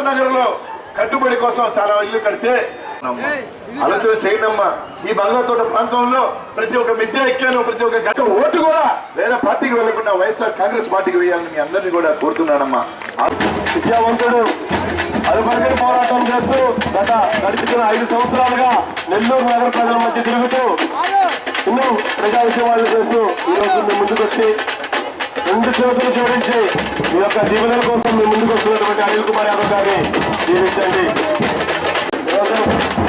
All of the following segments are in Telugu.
నెల్లూరు నగర్లో కట్టుబడి కోసం చాలా ఇల్లు కడితే ఆలోచన చేయనమ్మా. ఈ బంగ్లాతోట ప్రాంతంలో ప్రతి ఒక్క మిద్య ఎక్కాను ప్రతి ఒక్క గంట ఓటు కూడా వేరే పార్టీకి వెళ్ళకుండా వైఎస్ఆర్ కాంగ్రెస్ పార్టీకి వేయాలని మీ అందరినీ కూడా కోరుతున్నానమ్మా. విద్యావంతుడు అదుపరికర పోరాటం చేస్తూ గత గడిచిన ఐదు సంవత్సరాలుగా నెల్లూరు నగర ప్రజల మధ్య తిరుగుతూ ఎన్నో ప్రజా ఉద్యమాలు చేస్తూ ఈ రోజు మీ ముందుకు వచ్చి రెండు చేతులు జోడించి మీ యొక్క దీవెనల కోసం మీ ముందుకు వస్తున్నటువంటి అనిల్ కుమార్ యాదవ్ గారిని దీవించండి ఈరోజు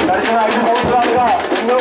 గడిచిన ఐదు సంవత్సరాలుగా ఎన్నో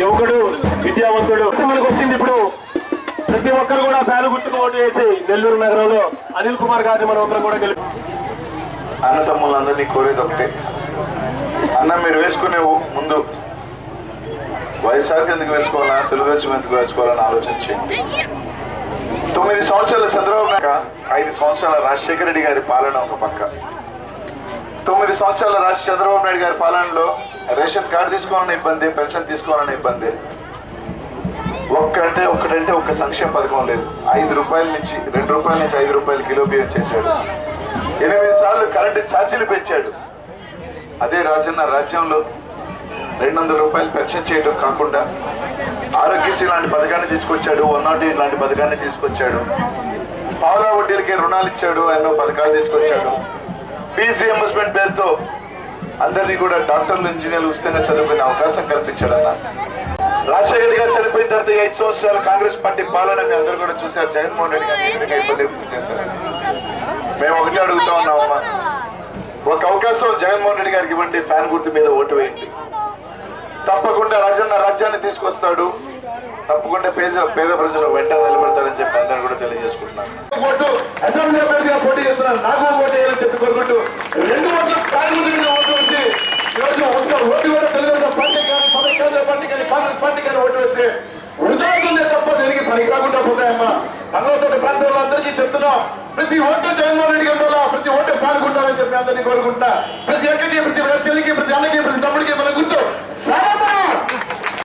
యువకుడు విద్యావంతుడు మనకు వచ్చింది ఇప్పుడు. ప్రతి ఒక్కరు కూడా ఫ్యాన్ గుర్తుకు ఓటు వేసి నెల్లూరు నగరంలో అనిల్ కుమార్ గారిని మనం అందరం కూడా గెలిపి అన్నతమ్ములందరినీ కోరేది ఒకటే. అన్న మీరు వేసుకునే ముందు వైఎస్ఆర్కి ఎందుకు వేసుకోవాలా తెలుగుదేశం ఎందుకు వేసుకోవాలని ఆలోచించి తొమ్మిది సంవత్సరాల చంద్రబాబు ఐదు సంవత్సరాల రాజశేఖర రెడ్డి గారి పాలన ఒక పక్క. తొమ్మిది సంవత్సరాల రాజ చంద్రబాబు నాయుడు గారి పాలనలో రేషన్ కార్డు తీసుకోవాలన్న ఇబ్బంది పెన్షన్ తీసుకోవాలన్న ఇబ్బంది. ఒక్కటే ఒక్కటంటే ఒక్క సంక్షేమ పథకం లేదు. ఐదు రూపాయల నుంచి రెండు రూపాయల నుంచి ఐదు రూపాయలు కిలో బియ్యం చేశాడు. ఎనిమిది సార్లు కరెంటు ఛార్జీలు పెంచాడు. అదే రాజన్న రాజ్యంలో రెండు వందల రూపాయలు పెన్షన్ చేయడం కాకుండా ఆరోగ్యశ్రీ లాంటి పథకాన్ని తీసుకొచ్చాడు వన్ నాట్ ఎయిట్ లాంటి పథకాన్ని తీసుకొచ్చాడు. పావులా వడ్డీలకి రుణాలు ఇచ్చాడు ఎన్నో పథకాలు తీసుకొచ్చాడు. ఫీజు రియంబర్స్మెంట్ పేరుతో అందరినీ కూడా డాక్టర్లు ఇంజనీర్లు ఉచితంగా చదువుకునే అవకాశం కల్పించాడు అన్న రాజశేఖర్ గారు చనిపోయిన తర్వాత ఐదు సంవత్సరాలు కాంగ్రెస్ పార్టీ పాలన మీ అందరూ కూడా చూశారు. జగన్మోహన్ రెడ్డి గారు ఇబ్బంది చేశారు మేము ఒకటే అడుగుతా ఉన్నామమ్మా ఒక అవకాశం జగన్మోహన్ రెడ్డి గారికి ఇవ్వండి ఫ్యాన్ గుర్తు మీద ఓటు వేయండి. తప్పకుండా రాజన్న రాజ్యాన్ని తీసుకొస్తాడు. తప్పకుండా పేద పేద ప్రజలు వెంట నిలబడతారని చెప్పి అందరూ కూడా తెలియజేసుకుంటున్నాను. అసెంబ్లీ అభ్యర్థిగా పోటీ చేస్తున్నారు. నాకు పోటీ చేయాలని చెప్పి కోరుకుంటూ రెండు ఓట్లు కాంగ్రెస్ మీద ఓటు వేసి ఈరోజు ఒక్క ఓటు కూడా తెలుగుదేశం పార్టీ కానీ పదకేంద్ర పార్టీ కానీ కాంగ్రెస్ పార్టీ కానీ ఓటు వేస్తే వృధా తప్ప దేనికి పనికి రాకుండా పోతాయమ్మా. బంగ్లాతోటి ప్రాంతంలో అందరికీ చెప్తున్నాం ప్రతి ఓటు జగన్మోహన్ రెడ్డి గారి ప్రతి ఓటు పాల్గొంటారని చెప్పి అందరినీ కోరుకుంటున్నా. ప్రతి ఒక్కరికి ప్రతి చెల్లికి ప్రతి అన్నకి ప్రతి